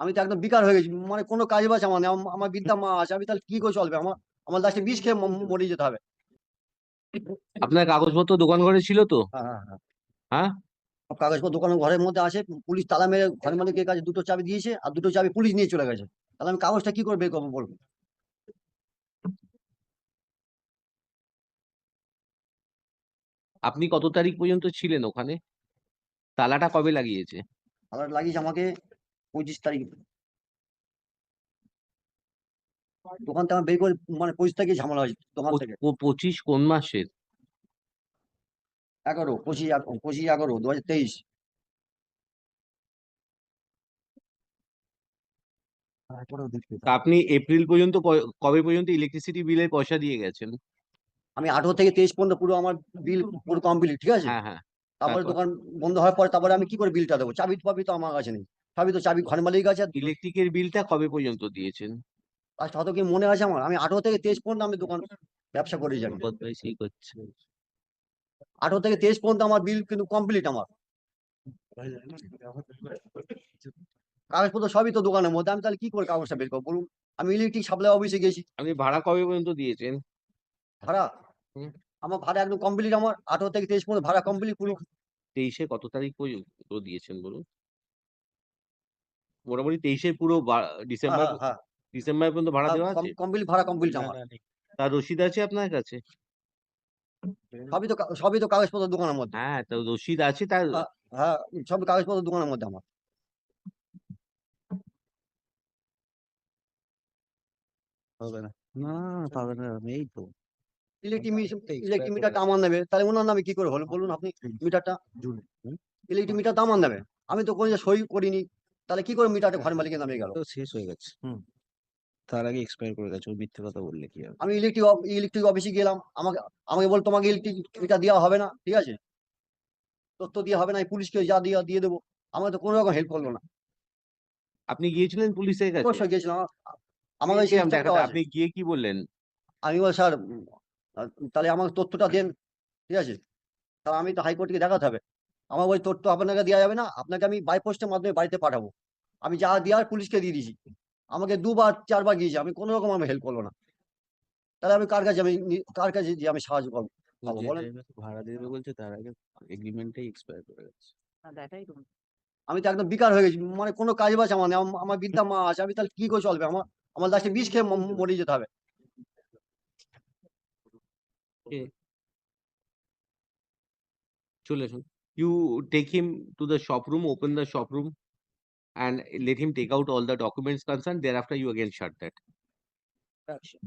আমি তো একদম বিকার হয়ে গেছি। মানে কোনো কাজ বাজ আমার নেই। আমার বিদ্যা মা আছে আমি তাহলে কি করে চলবে? আমার আমার লাস্টে বিষ খেয়ে মরে যেতে হবে। আপনার কাগজপত্র দোকান ঘরে ছিল তো? হ্যাঁ হ্যাঁ হ্যাঁ। হ্যাঁ? কাগজপত্র দোকানের ঘরের মধ্যে আছে। পুলিশ তালা মেরে ঘরের মালিকের কাছে দুটো চাবি দিয়েছে আর দুটো চাবি পুলিশ নিয়ে চলে গেছে। তাহলে আমি কাগজটা কি করে বের করব বলুন? আপনি কত তারিখ পর্যন্ত ছিলেন ওখানে? তালাটা কবে লাগিয়েছে? তালা লাগিয়েছে আমাকে পঁচিশ তারিখ। দোকান থেকে বের করে মানে পঁচিশ তারিখে ঝামেলা হয়েছে দোকান থেকে। পঁচিশ কোন মাসের? এগারো পঁচিশ পঁচিশ এগারো দু হাজার তেইশ আপনি এপ্রিল পর্যন্ত কবে পর্যন্ত ইলেকট্রিসিটি বিলের পয়সা দিয়ে গেছেন? আমি আঠারো থেকে তেইশ পর্যন্ত পুরো আমার বিল পুরো কমপ্লিট ঠিক আছে? হ্যাঁ। হ্যাঁ তারপরে? দোকান বন্ধ হওয়ার পরে তারপরে আমি কি করে বিলটা দেবো? চাবি ফাবি তো আমার কাছে নেই। চাবি তো চাবি ঘর মালিক আছে। ইলেকট্রিকের বিলটা কবে পর্যন্ত দিয়েছেন? আর হয়তো কি মনে আছে আমার? আমি আঠারো থেকে তেইশ পর্যন্ত আমি দোকান ব্যবসা করে যাই সেই করছে। আঠারো থেকে তেইশ পর্যন্ত আমার বিল কিন্তু কমপ্লিট আমার। কাগজপত্র সবই তো দোকানের মধ্যে। আমি তাহলে কি করে কাগজটা বের করব বলুন? আমি ইলেকট্রিক সাপ্লাই অফিসে গেছি। আপনি ভাড়া কবে পর্যন্ত দিয়েছেন? ভাড়া? আমার ভাড়া একদম কমপ্লিট আমার। আঠারো থেকে তেইশ পর্যন্ত ভাড়া কমপ্লিট পুরো। তেইশে কত তারিখ পর্যন্ত দিয়েছেন বলুন? মোটামুটি তেইশে পুরো বা- ডিসেম্বর হ্যাঁ হ্যাঁ ডিসেম্বর পর্যন্ত ভাড়া দেওয়া আছে? কমপ্লিট ভাড়া কমপ্লিট আমার তার রসিদ আছে আপনার কাছে? সবই তো কা- সবই তো কাগজপত্র দোকানের মধ্যে। হ্যাঁ তো রসিদ আছে তার হ্যাঁ। হ্যাঁ সব কাগজপত্র দোকানের মধ্যে আমার। হবে না। না পাবে না এই তো। ইলেকট্রিক expired ইলেকট্রিক করে মিটারটা আমার নেবে? তাহলে ওনার নামে কি করে হলো বলুন আপনি মিটারটা। ইলেকট্রিক মিটারটা আমার নেবে? আমি তো কোনো সই করিনি। তাহলে কি করে মিটারটা ঘর মালিকের নামে গেল? তো শেষ হয়ে গেছে। হুম। তার আগে এক্সপায়ার করে গেছে ও মিথ্যে কথা বললে কি হবে? আমি ইলেকট্রিক ইলেকট্রিক অফিসে গেলাম আমাকে আমাকে বল তোমাকে ইলেকট্রিক মিটার দেওয়া হবে না ঠিক আছে? তথ্য দেওয়া হবে না আমি পুলিশকে যা দিয়ে দিয়ে দেবো। আমাকে তো কোনো রকম হেল্প করল না। আপনি গিয়েছিলেন পুলিশের কাছে? অবশ্যই আমাকে গিয়েছিলাম আছে। আপনি গিয়ে কি বললেন? আমি বল স্যার তাহলে আমাকে তথ্যটা দেন ঠিক আছে? তাহলে আমি তো হাইকোর্টকে দেখাতে হবে। আমার ওই তথ্য আপনাকে দেওয়া যাবে না আপনাকে আমি বাই পোস্টের মাধ্যমে বাড়িতে পাঠাবো। আমি যা দেওয়ার পুলিশকে দিয়ে দিয়েছি। আমাকে দুবার চারবার গিয়েছে আমি কোনো রকম আমি হেল্প করব না। তাহলে আমি কার কাছে আমি কার কাছে যে আমি সাহায্য করব পাবো? যে বলেন। time এ ভাড়া দেবে বলছে তার আগে এগ্রিমেন্টটাই এক্সপায়ার করে গেছে আমি তো একদম বিকার হয়ে গেছি মানে কোনো কাজ বাজ আমার নেই আমার বিদ্যা মা আছে আমি তাহলে কি করে চলবে? আমার আমার লাস্টে বিষ খেয়ে মরে যেতে হবে। চলে you take him to the shop room, open the shop room, and let him take hmm. out all the documents concerned. Thereafter, you again shut that. Gotcha.